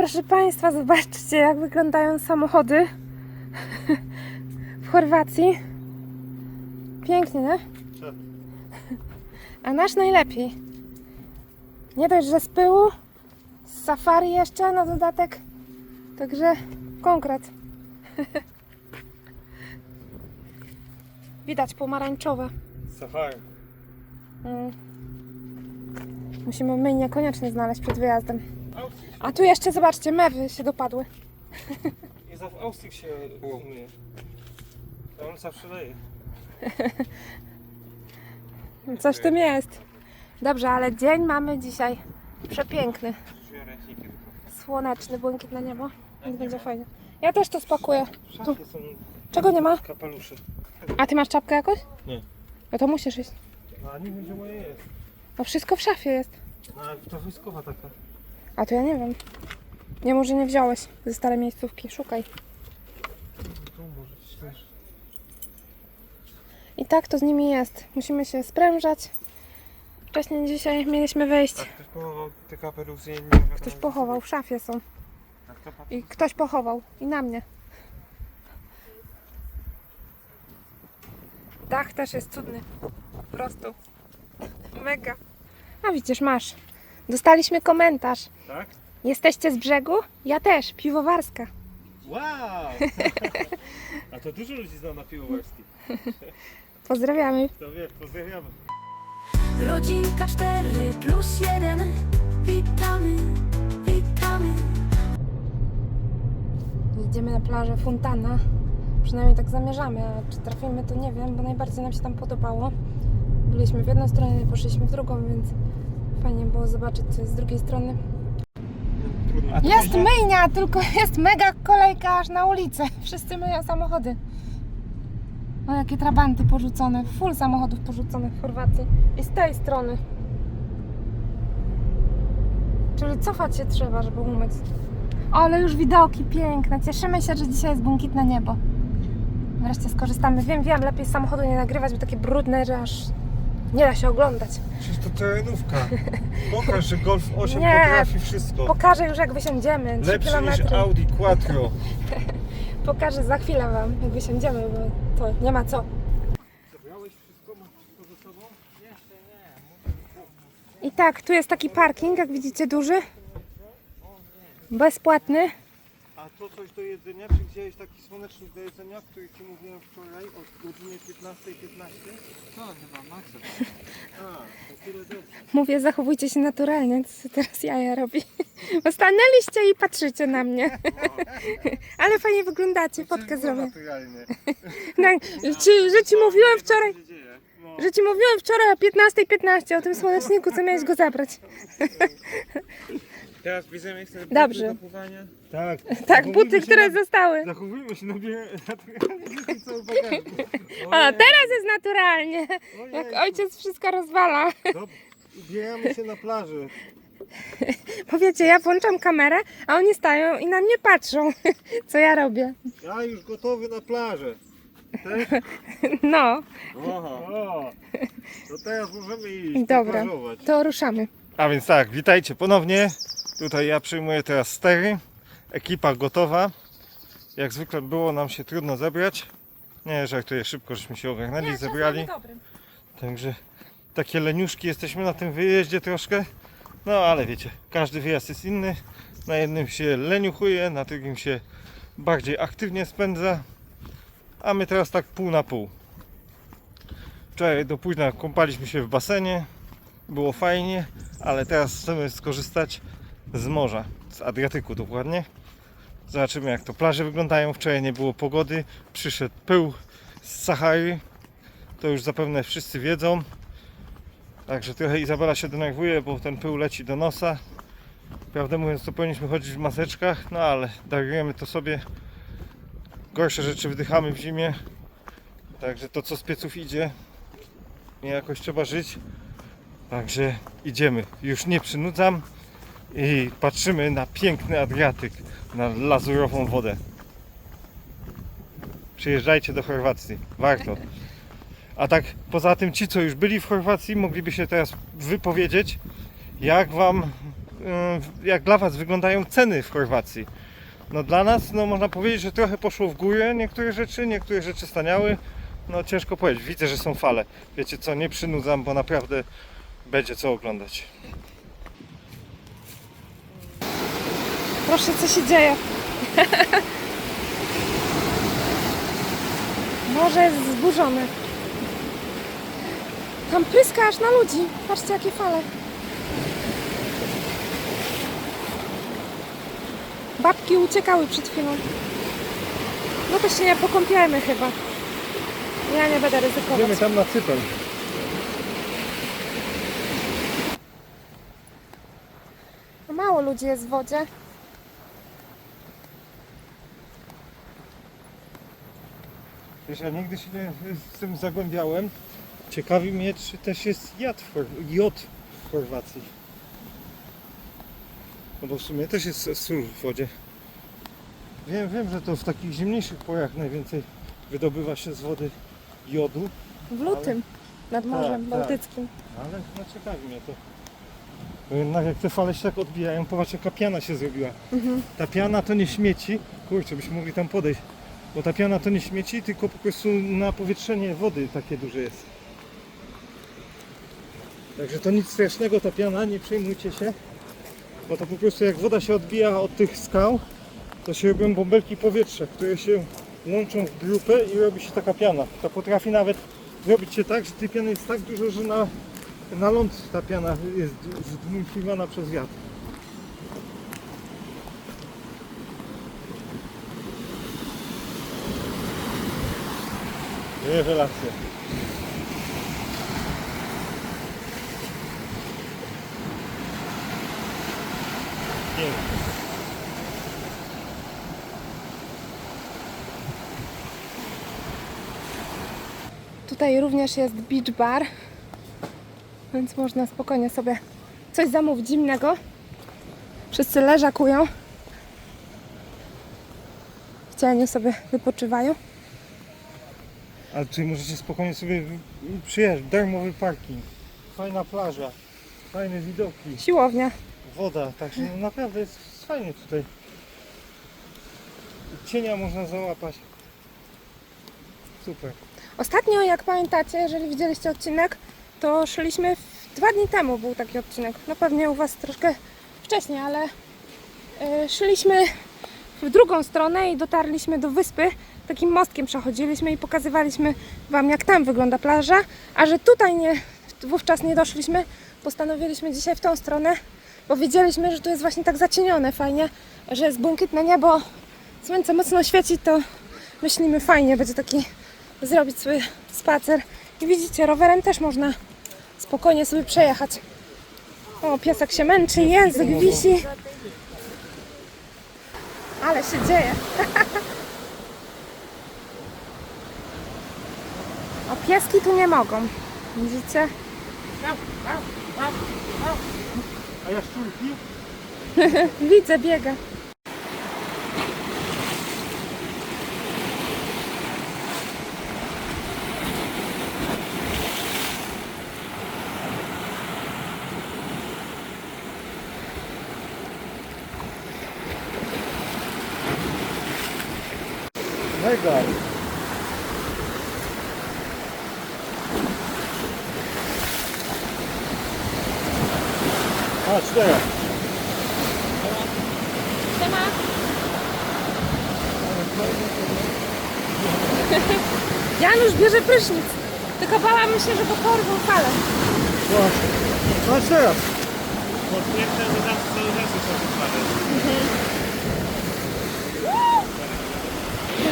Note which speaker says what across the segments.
Speaker 1: proszę Państwa, zobaczcie jak wyglądają samochody w Chorwacji. Pięknie, nie? A nasz najlepiej. Nie dość, że z pyłu, z safari jeszcze na dodatek. Także konkret. Widać pomarańczowe.
Speaker 2: Safari.
Speaker 1: Mm. Musimy myjnie koniecznie znaleźć przed wyjazdem. A tu jeszcze, zobaczcie, mewy się dopadły.
Speaker 2: I za w Austrii się umyje. A on zawsze leje.
Speaker 1: Coś w tym jest. Dobrze, ale dzień mamy dzisiaj przepiękny. Słoneczny, błękitne niebo. Więc będzie fajnie. Ja też to spakuję.
Speaker 2: Są
Speaker 1: Czego nie ma?
Speaker 2: kapelusze.
Speaker 1: A ty masz czapkę jakoś?
Speaker 2: Nie.
Speaker 1: No to musisz iść.
Speaker 2: No a nie wiem gdzie moje jest.
Speaker 1: No wszystko w szafie jest.
Speaker 2: No ale to wojskowa taka.
Speaker 1: A to ja nie wiem. Nie, może nie wziąłeś ze starej miejscówki. Szukaj. I tak to z nimi jest. Musimy się sprężać. Wcześniej dzisiaj mieliśmy wyjść.
Speaker 2: Tak, ktoś pochował te kapelusy.
Speaker 1: Ktoś pochował, w szafie są.
Speaker 2: A patrzy?
Speaker 1: I ktoś pochował. I na mnie. Dach też jest cudny. Po prostu. Mega. A widzisz, masz. Dostaliśmy komentarz.
Speaker 2: Tak?
Speaker 1: Jesteście z brzegu? Ja też. Piwowarska.
Speaker 2: Wow! A to dużo ludzi zna na piłowarski.
Speaker 1: Pozdrawiamy.
Speaker 2: To wiesz, pozdrawiamy.
Speaker 3: Rodzinka 4 plus 1 Witamy, witamy
Speaker 1: Jedziemy na plażę Fontana. Przynajmniej tak zamierzamy, a czy trafimy to nie wiem, bo najbardziej nam się tam podobało. Byliśmy w jedną stronę, poszliśmy w drugą, więc fajnie było zobaczyć co jest z drugiej strony.
Speaker 2: A
Speaker 1: Jest
Speaker 2: będzie-
Speaker 1: myjnia, tylko jest mega kolejka aż na ulicę. Wszyscy myją samochody. O, jakie trabanty porzucone. Full samochodów porzuconych w Chorwacji. I z tej strony. Czyli cofać się trzeba, żeby umyć. O, ale już widoki piękne. Cieszymy się, że dzisiaj jest błękitne niebo. Wreszcie skorzystamy. Wiem, wiem, lepiej samochodu nie nagrywać, bo takie brudne, że aż nie da się oglądać.
Speaker 2: Przecież to terenówka. Pokaż, że Golf 8
Speaker 1: Nie.
Speaker 2: potrafi wszystko.
Speaker 1: Pokażę już, jak wysiądziemy. 3
Speaker 2: Lepszy niż. Audi Quattro.
Speaker 1: Pokażę za chwilę Wam, jak wysiądziemy, bo to nie ma co. I tak, tu jest taki parking, jak widzicie, duży. Bezpłatny.
Speaker 2: To coś do jedzenia? Czy wziąłeś taki słonecznik do jedzenia, który Ci mówiłem wczoraj od godziny 15.15? 15? To chyba maksa. A, to tyle dobrze.
Speaker 1: Mówię, zachowujcie się naturalnie, co teraz jaja robi. Bo stanęliście i patrzycie na mnie. Ale fajnie wyglądacie, fotkę zrobię.
Speaker 2: Naturalnie.
Speaker 1: No, czy, że ci mówiłem wczoraj,
Speaker 2: Co się dzieje? No.
Speaker 1: że ci mówiłem wczoraj o 15.15 o tym słoneczniku, co miałeś go zabrać.
Speaker 2: Teraz bierzemy sobie buty
Speaker 1: Dobrze.
Speaker 2: do pływania. Tak.
Speaker 1: Tak, buty, które zostały.
Speaker 2: Zachowujmy się na bie...
Speaker 1: O, teraz jest naturalnie. Jak ojciec wszystko rozwala.
Speaker 2: Ubieramy się na plaży.
Speaker 1: Powiecie, ja włączam kamerę, a oni stają i na mnie patrzą, co ja robię.
Speaker 2: Ja już gotowy na plażę.
Speaker 1: No,
Speaker 2: Aha. O, to teraz możemy iść
Speaker 1: dobra,
Speaker 2: poplażować.
Speaker 1: to ruszamy.
Speaker 2: A więc tak, witajcie ponownie. Tutaj ja przyjmuję teraz stery. Ekipa gotowa. Jak zwykle było nam się trudno zebrać. Nie, żartuję, szybko żeśmy się ogarnęli, zebrali. Także takie leniuszki jesteśmy na tym wyjeździe troszkę. No ale wiecie, każdy wyjazd jest inny. Na jednym się leniuchuje, na drugim się bardziej aktywnie spędza. A my teraz tak pół na pół. Wczoraj do późna kąpaliśmy się w basenie. Było fajnie, ale teraz chcemy skorzystać z morza, z Adriatyku dokładnie. Zobaczymy jak to plaże wyglądają. Wczoraj nie było pogody, przyszedł pył z Sahary. To już zapewne wszyscy wiedzą. Także trochę Izabela się denerwuje, bo ten pył leci do nosa. Prawdę mówiąc, to powinniśmy chodzić w maseczkach, no ale darujemy to sobie. Gorsze rzeczy wdychamy w zimie. Także to co z pieców idzie, nie jakoś trzeba żyć. Także idziemy. Już nie przynudzam i patrzymy na piękny Adriatyk, na lazurową wodę. Przyjeżdżajcie do Chorwacji. Warto. A tak poza tym ci, co już byli w Chorwacji, mogliby się teraz wypowiedzieć, jak Wam y, jak dla Was wyglądają ceny w Chorwacji. No dla nas, no można powiedzieć, że trochę poszło w górę niektóre rzeczy, niektóre rzeczy staniały. No ciężko powiedzieć, widzę, że są fale. Wiecie co, nie przynudzam, bo naprawdę będzie co oglądać.
Speaker 1: Proszę, co się dzieje? Morze jest zburzone. Tam pryska aż na ludzi. Patrzcie, jakie fale. Babki uciekały przed chwilą. No to się nie pokąpiemy chyba. Ja nie będę ryzykować.
Speaker 2: tam na Cypr.
Speaker 1: Mało ludzi jest w wodzie.
Speaker 2: Wiesz, ja nigdy się nie z tym zagłębiałem. Ciekawi mnie, czy też jest jad w, Chor- jod w Chorwacji. No bo w sumie też jest sól w wodzie. Wiem, wiem, że to w takich zimniejszych porach najwięcej wydobywa się z wody jodu,
Speaker 1: W lutym nad Morzem
Speaker 2: tak.
Speaker 1: Bałtyckim.
Speaker 2: ale no ciekawi mnie to. Bo jednak jak te fale się tak odbijają, popatrz jaka piana się zrobiła. Ta piana to nie śmieci, kurczę, byśmy mogli tam podejść, bo ta piana to nie śmieci, tylko po prostu na powietrzenie wody takie duże jest. Także to nic strasznego ta piana, nie przejmujcie się, bo to po prostu jak woda się odbija od tych skał, to się robią bąbelki powietrza, które się łączą w grupę i robi się taka piana. To potrafi nawet zrobić się tak, że tej piany jest tak dużo, że na, na ląd ta piana jest zdmuchiwana przez wiatr. Rewelacja.
Speaker 1: Tutaj również jest beach bar, więc można spokojnie sobie coś zamówić zimnego. Wszyscy leżakują. Cieniu sobie wypoczywają.
Speaker 2: Ale czy możecie spokojnie sobie przyjechać, darmowy parking, fajna plaża, fajne widoki,
Speaker 1: Siłownia.
Speaker 2: woda, także no naprawdę jest fajnie tutaj. Cienia można załapać. Super.
Speaker 1: Ostatnio, jak pamiętacie, jeżeli widzieliście odcinek, to szliśmy w... dwa dni temu był taki odcinek. No pewnie u Was troszkę wcześniej, ale y, szliśmy w drugą stronę i dotarliśmy do wyspy. Takim mostkiem przechodziliśmy i pokazywaliśmy Wam, jak tam wygląda plaża. A że tutaj nie, wówczas nie doszliśmy, postanowiliśmy dzisiaj w tą stronę, bo wiedzieliśmy, że tu jest właśnie tak zacienione fajnie, że jest błękitne niebo, słońce mocno świeci, to myślimy fajnie, będzie taki zrobić sobie spacer. I widzicie, rowerem też można spokojnie sobie przejechać. O, piesek się męczy, język wisi. Ale się dzieje. O, pieski tu nie mogą. Widzicie?
Speaker 2: A jaszczurki?
Speaker 1: Widzę, biega. Się, że go porwą falę.
Speaker 2: Właśnie. A teraz.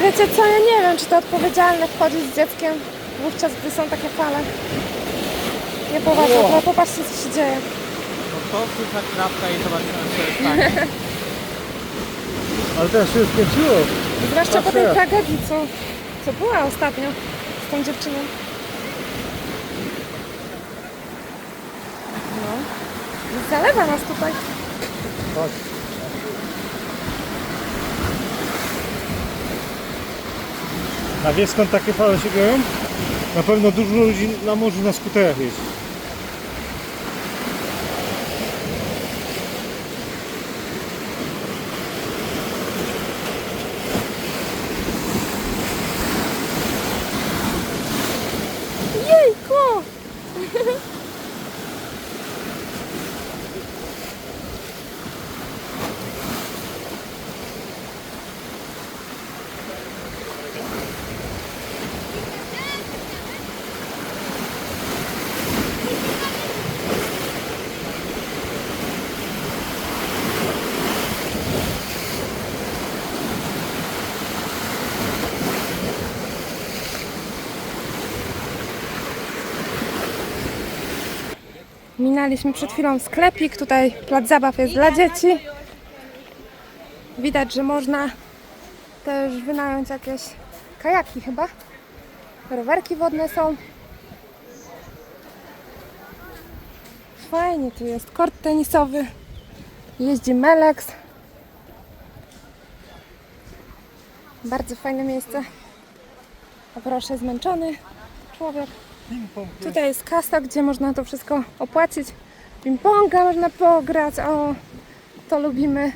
Speaker 1: Wiecie co, ja nie wiem, czy to odpowiedzialne wchodzić z dzieckiem wówczas, gdy są takie fale. Nie poważnie,
Speaker 2: Wow.
Speaker 1: ale popatrzcie, co się dzieje.
Speaker 4: No to kilka krawka i zobaczymy co jest stanie.
Speaker 2: Ale teraz się skończyło.
Speaker 1: Zwłaszcza po tej tragedii, co, co była ostatnio z tą dziewczyną. No. Zalewa nas tutaj.
Speaker 2: Patrz. A wiesz skąd takie fale się biorą? Na pewno dużo ludzi na morzu na skuterach jeździ.
Speaker 1: Minęliśmy przed chwilą sklepik, tutaj plac zabaw jest dla dzieci. Widać, że można też wynająć jakieś kajaki chyba. Rowerki wodne są. Fajnie tu jest. Kort tenisowy. Jeździ Melex. Bardzo fajne miejsce. A proszę, zmęczony człowiek. Tutaj jest kasa, gdzie można to wszystko opłacić. Ping-ponga można pograć. O, to lubimy.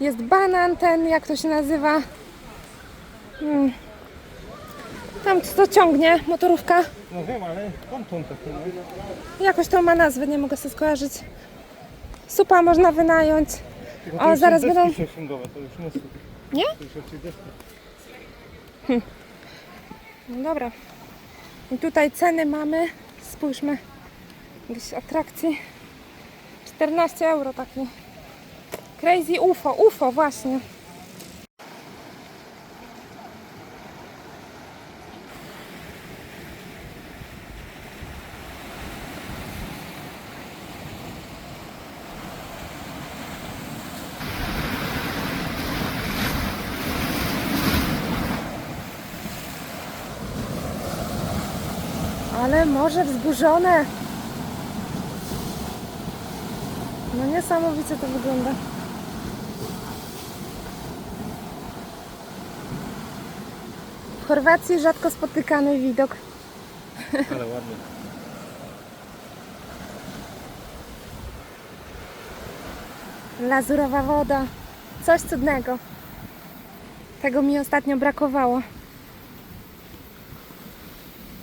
Speaker 1: Jest banan ten, jak to się nazywa. Hmm. Tam co ciągnie, motorówka.
Speaker 2: No wiem, ale ponton taki.
Speaker 1: Jakoś to ma nazwę, nie mogę sobie skojarzyć. Supa można wynająć. O, zaraz będą-
Speaker 2: nie.
Speaker 1: Nie?
Speaker 2: Deski.
Speaker 1: No dobra. I tutaj ceny mamy. Spójrzmy. Jakieś atrakcji. 14 euro taki. Crazy UFO. UFO właśnie. Ale morze wzburzone. No niesamowicie to wygląda. W Chorwacji rzadko spotykany widok.
Speaker 2: Ale ładnie.
Speaker 1: Lazurowa woda. Coś cudnego. Tego mi ostatnio brakowało.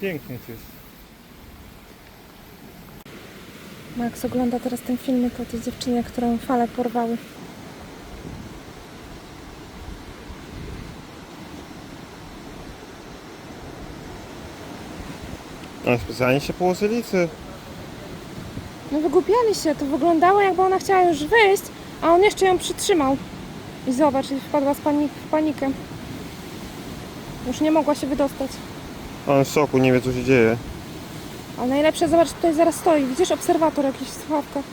Speaker 2: Pięknie to jest.
Speaker 1: Max ogląda teraz ten filmik o tej dziewczynie, którą fale porwały.
Speaker 2: A specjalnie się położyli, czy?
Speaker 1: No wygłupiali się, to wyglądało jakby ona chciała już wyjść, a on jeszcze ją przytrzymał. I zobacz, i wpadła z pani- w panikę. Już nie mogła się wydostać.
Speaker 2: On w szoku, nie wie co się dzieje.
Speaker 1: A najlepsze, zobacz, tutaj zaraz stoi. Widzisz, obserwator jakiś w słuchawkach.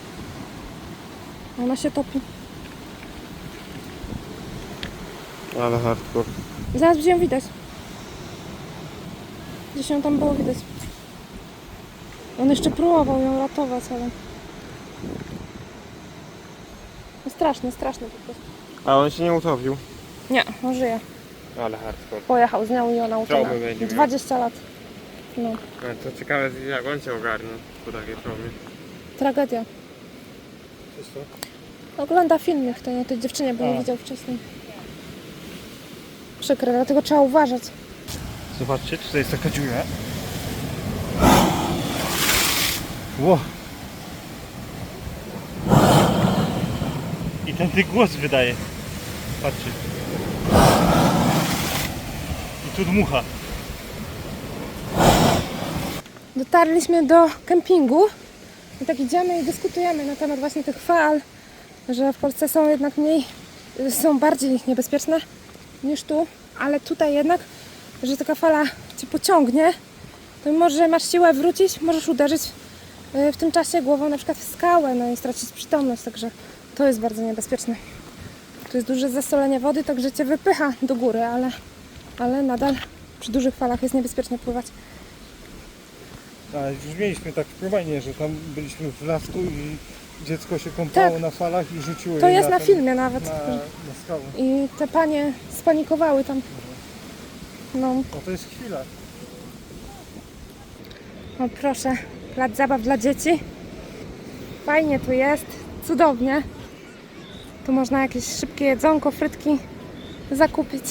Speaker 1: Ona się topi.
Speaker 2: Ale hardcore.
Speaker 1: Zaraz będzie ją widać. Gdzieś ją tam było widać. On jeszcze próbował ją ratować, ale... No straszne, straszne po prostu.
Speaker 2: A on się nie utopił.
Speaker 1: Nie, on żyje.
Speaker 2: Ale hardcore.
Speaker 1: Pojechał z nią i ona utonęła.
Speaker 2: Będzie miał.
Speaker 1: 20 lat. No,
Speaker 2: To ciekawe jak on cię ogarnął po takiej traumie.
Speaker 1: tragedia. Ogląda filmik tej, o tej dziewczynie, bo nie
Speaker 2: A.
Speaker 1: widział wcześniej. Przykre, dlatego trzeba uważać.
Speaker 2: Zobaczcie, tutaj jest taka dziura. Ło! I ten ty głos wydaje. Patrzcie. I tu dmucha.
Speaker 1: Dotarliśmy do kempingu i tak idziemy i dyskutujemy na temat właśnie tych fal, że w Polsce są jednak mniej, są bardziej niebezpieczne niż tu, ale tutaj jednak, że taka fala cię pociągnie, to mimo, że masz siłę wrócić, możesz uderzyć y, w tym czasie głową na przykład w skałę, no i stracić przytomność, także to jest bardzo niebezpieczne. Tu jest duże zasolenie wody, także cię wypycha do góry, ale, ale nadal przy dużych falach jest niebezpiecznie pływać.
Speaker 2: A już mieliśmy tak wpływanie, że tam byliśmy w lasku i dziecko się kąpało
Speaker 1: Tak.
Speaker 2: na falach i rzuciło
Speaker 1: To
Speaker 2: je
Speaker 1: jest na
Speaker 2: ten-
Speaker 1: filmie nawet.
Speaker 2: Na, na skałę.
Speaker 1: I te panie spanikowały tam. No,
Speaker 2: No to jest chwila.
Speaker 1: o proszę, plac zabaw dla dzieci. Fajnie tu jest, cudownie. Tu można jakieś szybkie jedzonko, frytki zakupić.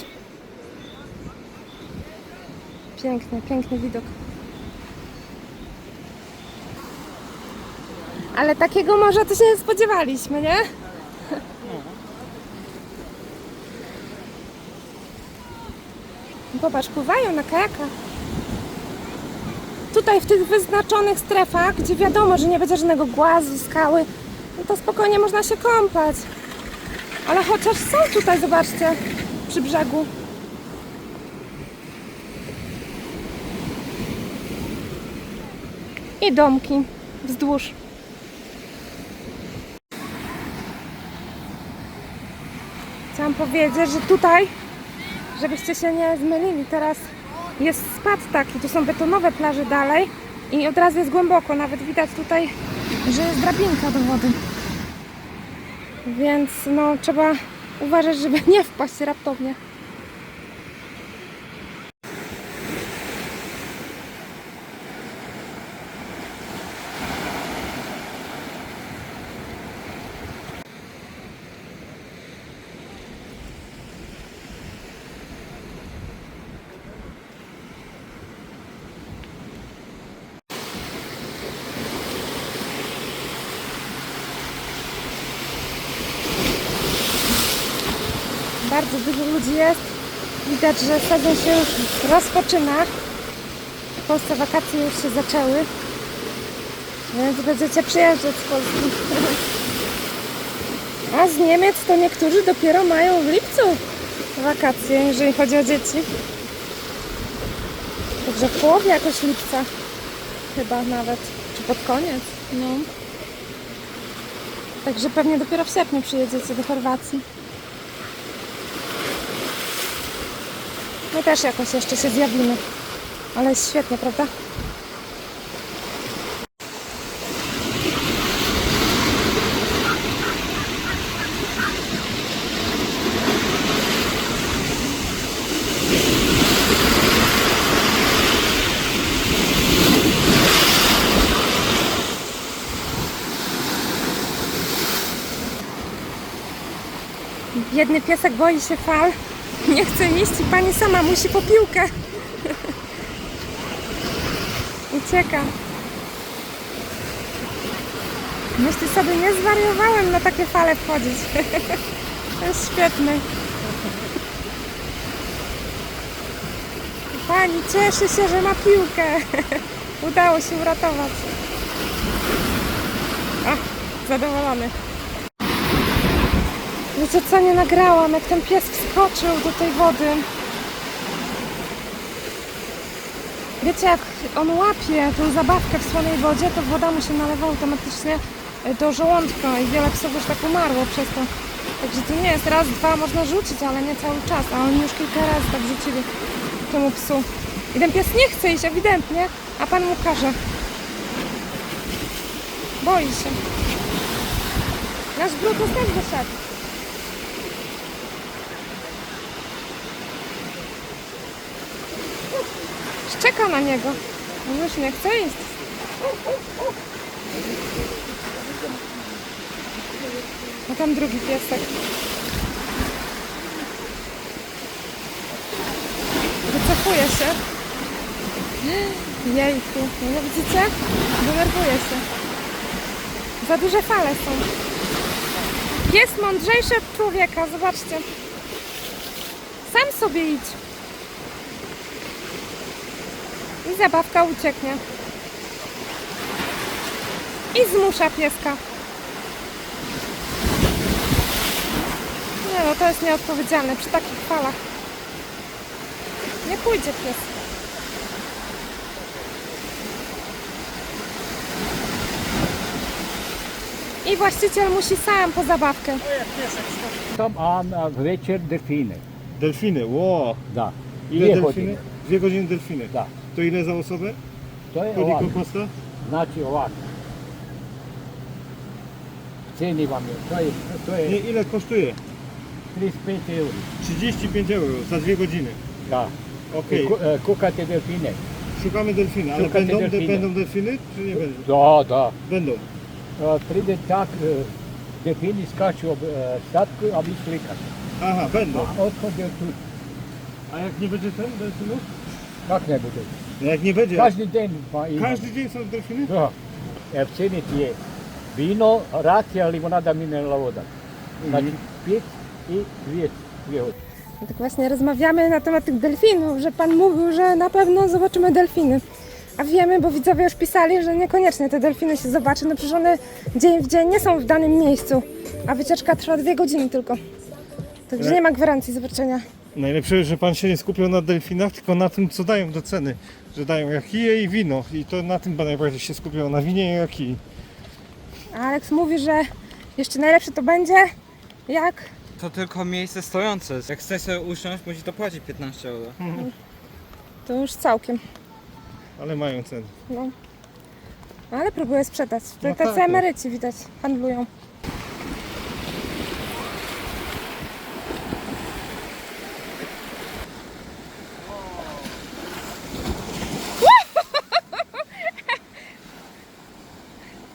Speaker 1: Piękny, piękny widok. Ale takiego morza to się nie spodziewaliśmy, nie? Popatrz, pływają na kajakach. Tutaj w tych wyznaczonych strefach, gdzie wiadomo, że nie będzie żadnego głazu, skały, no to spokojnie można się kąpać. Ale chociaż są tutaj, zobaczcie, przy brzegu. i domki wzdłuż. Chciałam powiedzieć, że tutaj, żebyście się nie zmylili, teraz jest spad taki, tu są betonowe plaże dalej i od razu jest głęboko, nawet widać tutaj, że jest drabinka do wody. Więc no trzeba uważać, żeby nie wpaść raptownie. Bardzo dużo ludzi jest. Widać, że sezon się już rozpoczyna. W Polsce wakacje już się zaczęły. Więc będziecie przyjeżdżać z Polski. A z Niemiec to niektórzy dopiero mają w lipcu wakacje, jeżeli chodzi o dzieci. Także w połowie jakoś lipca. Chyba nawet. Czy pod koniec. No. Także pewnie dopiero w sierpniu przyjedziecie do Chorwacji. My też jakoś jeszcze się zjawimy. Ale jest świetnie, prawda? Biedny piesek boi się fal. Nie chce iść i pani sama musi po piłkę. Ucieka. Myśli sobie, nie zwariowałem na takie fale wchodzić. To jest świetne. Pani cieszy się, że ma piłkę. Udało się uratować. Ach, zadowolony. Wiecie co, nie nagrałam, jak ten pies wskoczył do tej wody. Wiecie, jak on łapie tą zabawkę w słonej wodzie, to woda mu się nalewa automatycznie e, do żołądka i wiele psów już tak umarło przez to. Także to nie jest raz, dwa, można rzucić, ale nie cały czas, a oni już kilka razy tak rzucili temu psu. I ten pies nie chce iść ewidentnie, a pan mu każe. Boi się. Nasz Brutus też wyszedł. Czeka na niego. On już nie chce iść. A tam drugi piesek. Wycofuje się. Jejku, no widzicie? Denerwuje się. Za duże fale są. Jest mądrzejszy od człowieka, zobaczcie. Sam sobie idź. I zabawka ucieknie. I zmusza pieska. Nie no, to jest nieodpowiedzialne przy takich falach. Nie pójdzie pies. I właściciel musi sam po zabawkę.
Speaker 5: Tam a na večer delfine.
Speaker 2: Delfiny, ło!
Speaker 5: Da.
Speaker 2: Ile delfiny?
Speaker 5: godine.
Speaker 2: Dwie godziny delfiny.
Speaker 5: Da.
Speaker 2: To ile za osobę?
Speaker 5: To je
Speaker 2: Koliko
Speaker 5: ovako.
Speaker 2: koszta?
Speaker 5: Znači ovako. Ceni vam je. To je, to
Speaker 2: Nie,
Speaker 5: je
Speaker 2: ile kosztuje?
Speaker 5: 35 euro.
Speaker 2: 35 euro za dwie godziny.
Speaker 5: Da.
Speaker 2: Okej,
Speaker 5: I ku- e, Kukate delfine.
Speaker 2: szukamy delfiny, ale
Speaker 5: Szukate
Speaker 2: będą,
Speaker 5: delfiny.
Speaker 2: będą delfiny czy nie będą?
Speaker 5: Da, da.
Speaker 2: Będą.
Speaker 5: E, Pride tak, e, delfini skaču ob e, statku, a vi slikate.
Speaker 2: Aha, będą.
Speaker 5: A odhod delfin.
Speaker 2: A jak nie będzie ten delfinów?
Speaker 5: Kak ne bude?
Speaker 2: No jak nie będzie.
Speaker 5: Každi den pa ima.
Speaker 2: Każdy dzień są delfiny?
Speaker 5: Da. E, v ceni ti je vino, rakija, limonada, mineralna voda. Znači, pet i dvije, dvije vode.
Speaker 1: Tak właśnie rozmawiamy na temat tych delfinów, że pan mówił, że na pewno zobaczymy delfiny. A wiemy, bo widzowie już pisali, że niekoniecznie te delfiny się zobaczy, no przecież one dzień w dzień nie są w danym miejscu, a wycieczka trwa dwie godziny tylko. Także nie ma gwarancji zobaczenia.
Speaker 2: Najlepsze, że pan się nie skupiał na delfinach, tylko na tym, co dają do ceny. Że dają jakiję i wino. I to na tym pan najbardziej się skupiał, na winie i jakii.
Speaker 1: A Alex mówi, że jeszcze najlepsze to będzie, jak
Speaker 4: To tylko miejsce stojące. Jak chce sobie usiąść, musi to płacić 15 euro.
Speaker 1: to już całkiem.
Speaker 2: Ale mają ceny.
Speaker 1: No. Ale próbuję sprzedać. To
Speaker 2: No
Speaker 1: tacy
Speaker 2: tak.
Speaker 1: emeryci widać, handlują.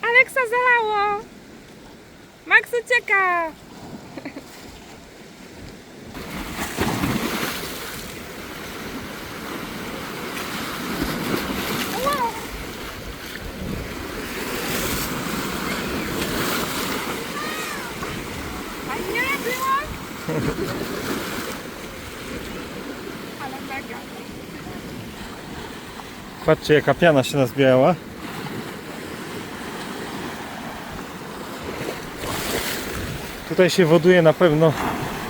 Speaker 1: Aleksa zalało! Max ucieka! Wow! A nie było? Ale mega.
Speaker 2: Patrzcie, jaka piana się nazbierała. Tutaj się woduje na pewno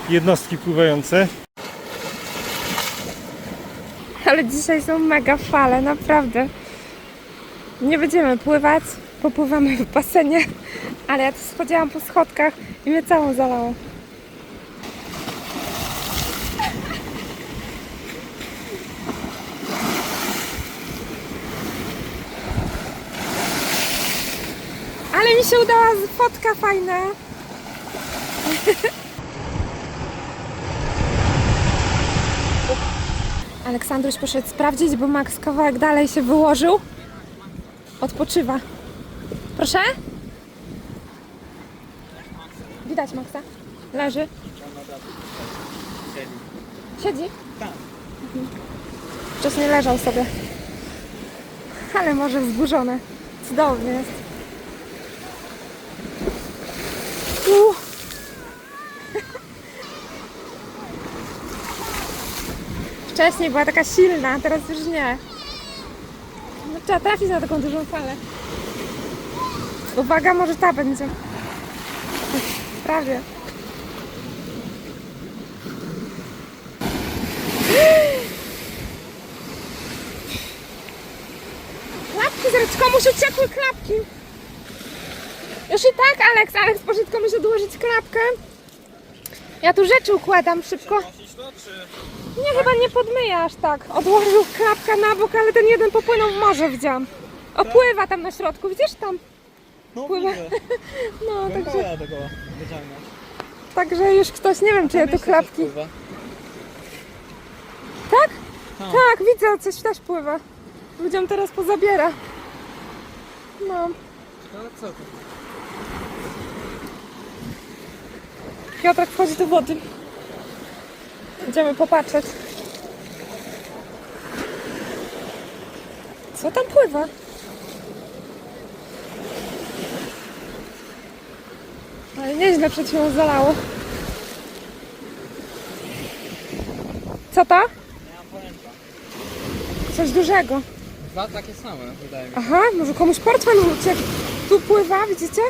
Speaker 2: jednostki pływające.
Speaker 1: Ale dzisiaj są mega fale, naprawdę. Nie będziemy pływać, popływamy w basenie, ale ja tu schodziłam po schodkach i mnie całą zalało. Ale mi się udała fotka fajna. Aleksandruś poszedł sprawdzić, bo Max kawałek dalej się wyłożył. Odpoczywa. Proszę? Widać Maxa? Leży. Siedzi?
Speaker 4: Tak.
Speaker 1: Mhm. Leżał sobie. Ale może wzburzone. Cudownie jest. Uh. Wcześniej była taka silna, teraz już nie. No, trzeba trafić na taką dużą falę. Uwaga, może ta będzie. Prawie. Klapki, zaraz komuś uciekły klapki. Już i tak, Aleks, Aleks poszedł komuś odłożyć klapkę. Ja tu rzeczy układam szybko. Nie, chyba nie podmyję aż tak. Odłożył klapkę na bok, ale ten jeden popłynął w morze, widziałam. Opływa tam na środku, widzisz tam?
Speaker 4: No
Speaker 1: Pływa. No, także,
Speaker 4: tego wyciągnąć.
Speaker 1: także już ktoś, nie wiem, czyje tu klapki. Tak?
Speaker 4: Tak.
Speaker 1: Tak, widzę, coś też pływa. Ludziom teraz pozabiera. No,
Speaker 4: No co to?
Speaker 1: Piotrek wchodzi do wody. Idziemy popatrzeć. Co tam pływa? Ale nieźle przed chwilą zalało. Co to?
Speaker 4: Nie mam pojęcia.
Speaker 1: Coś dużego.
Speaker 4: Dwa takie same, wydaje mi się.
Speaker 1: Aha, może komuś portfel uciekł. Tu pływa, widzicie?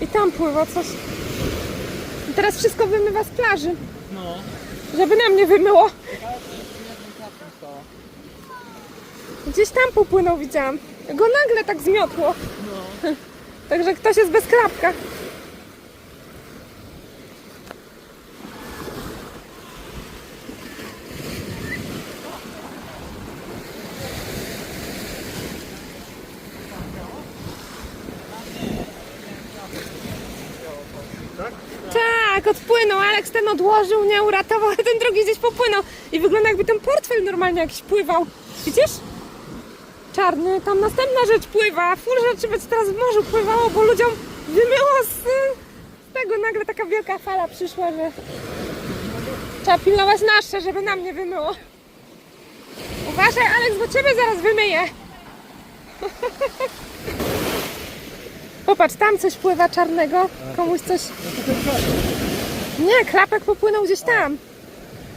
Speaker 1: I tam pływa coś. I teraz wszystko wymywa z plaży,
Speaker 4: No.
Speaker 1: żeby nam nie wymyło. Gdzieś tam popłynął, widziałam. Go nagle tak zmiotło. Także ktoś jest bez klapka. Odpłynął. Aleks ten odłożył, nie uratował, a ten drugi gdzieś popłynął. I wygląda jakby ten portfel normalnie jakiś pływał. Widzisz? Czarny, tam następna rzecz pływa. Fur rzeczy będzie teraz w morzu pływało, bo ludziom wymyło z tego nagle taka wielka fala przyszła, że trzeba pilnować nasze, żeby nam nie wymyło. Uważaj, Aleks, bo ciebie zaraz wymyje. Popatrz, tam coś pływa czarnego, komuś coś... Nie, klapek popłynął gdzieś tam.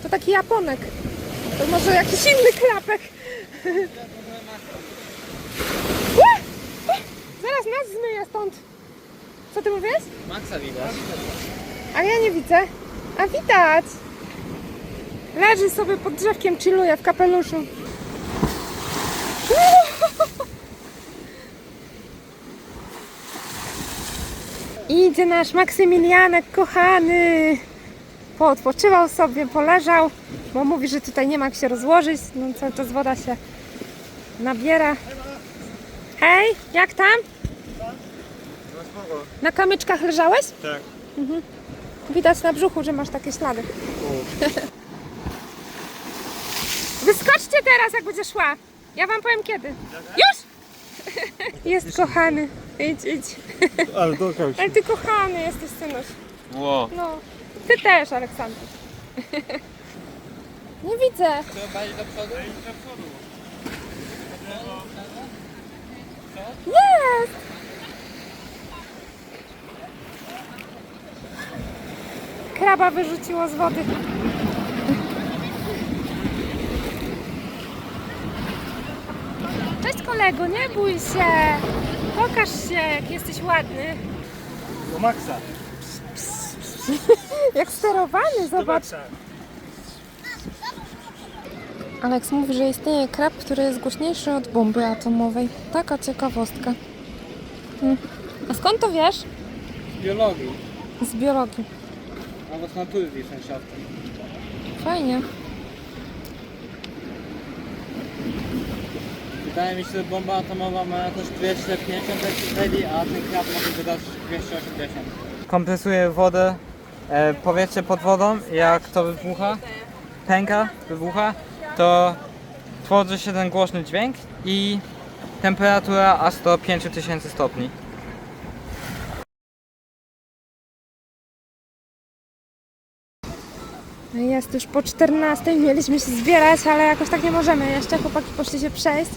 Speaker 1: To taki Japonek. To może jakiś inny klapek. Zaraz nas zmyje stąd. Co ty mówisz?
Speaker 4: Maxa widać.
Speaker 1: A ja nie widzę. A widać! Leży sobie pod drzewkiem, chilluje w kapeluszu. Idzie nasz Maksymilianek kochany. Poodpoczywał sobie, poleżał, bo mówi, że tutaj nie ma jak się rozłożyć. No cały czas woda się nabiera. Hej, jak tam? Na kamyczkach leżałeś?
Speaker 2: Tak.
Speaker 1: Widać na brzuchu, że masz takie ślady. Wyskoczcie teraz, jak będzie szła. Ja wam powiem kiedy. Już! Jest kochany. Idź, idź.
Speaker 2: Ale się.
Speaker 1: Ale ty kochany jesteś, synuś.
Speaker 4: Ło.
Speaker 1: No. Ty też, Aleksander. Nie widzę.
Speaker 4: Trzeba bardziej do przodu?
Speaker 1: Jest! Kraba wyrzuciło z wody. Cześć kolego, nie bój się. Pokaż się, jak jesteś ładny.
Speaker 2: Do maksa.
Speaker 1: Jak sterowany, zobacz. Alex mówi, że istnieje krab, który jest głośniejszy od bomby atomowej. Taka ciekawostka. Hmm. A skąd to wiesz?
Speaker 4: Z biologii.
Speaker 1: Z biologii.
Speaker 4: Albo z natury wissenschaftler.
Speaker 1: Fajnie.
Speaker 4: Wydaje mi się, że bomba atomowa ma jakoś 250 decybeli, a ten krab może wydać 280. Kompresuje wodę, e, powietrze pod wodą, jak to wybucha, pęka, wybucha, to tworzy się ten głośny dźwięk i temperatura aż do 5000 stopni.
Speaker 1: Jest już po 14, mieliśmy się zbierać, ale jakoś tak nie możemy. Jeszcze chłopaki poszli się przejść,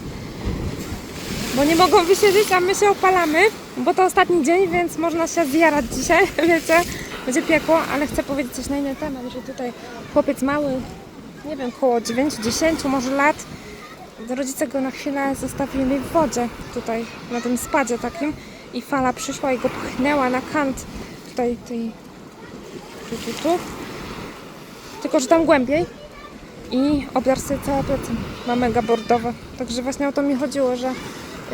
Speaker 1: bo nie mogą wysiedzieć, a my się opalamy, bo to ostatni dzień, więc można się zjarać dzisiaj, wiecie, będzie piekło, ale chcę powiedzieć coś na inny temat, że tutaj chłopiec mały, nie wiem, koło 9-10 może lat, rodzice go na chwilę zostawili w wodzie, tutaj na tym spadzie takim i fala przyszła i go pchnęła na kant tutaj tej, tu, tu, tu, tylko że tam głębiej i obdarł sobie całe plecy. Ma mega bordowe. Także właśnie o to mi chodziło, że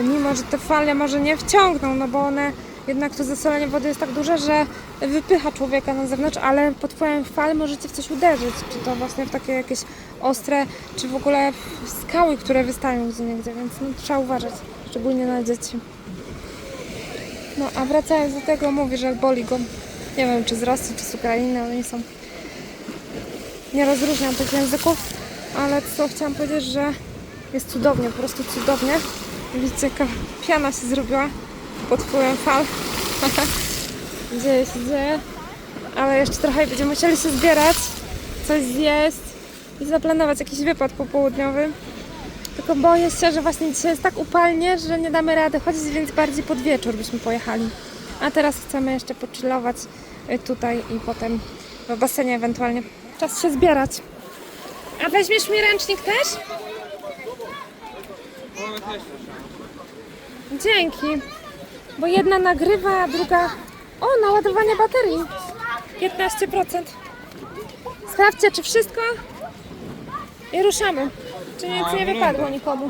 Speaker 1: mimo, że te fale może nie wciągną, no bo one jednak to zasolenie wody jest tak duże, że wypycha człowieka na zewnątrz, ale pod wpływem fal możecie w coś uderzyć. Czy to właśnie w takie jakieś ostre, czy w ogóle w skały, które wystają gdzie niegdzie, więc no, trzeba uważać, szczególnie na dzieci. No a wracając do tego, mówi, że boli go, nie wiem czy z Rosji, czy z Ukrainy, nie są nie rozróżniam tych języków, ale co chciałam powiedzieć, że jest cudownie, po prostu cudownie. Widzicie, jaka piana się zrobiła pod wpływem fal. dzieje się, dzieje. Ale jeszcze trochę będziemy musieli się zbierać, coś zjeść i zaplanować jakiś wypad popołudniowy. Tylko boję się, że właśnie dzisiaj jest tak upalnie, że nie damy rady chodzić, więc bardziej pod wieczór byśmy pojechali. A teraz chcemy jeszcze pochillować y, tutaj i potem w basenie ewentualnie. Czas się zbierać. A weźmiesz mi ręcznik też? Dzięki. Bo jedna nagrywa, a druga... O, naładowanie baterii. 15%. Sprawdźcie, czy wszystko. I ruszamy. Czy nic nie wypadło nikomu.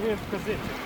Speaker 2: ви вказите.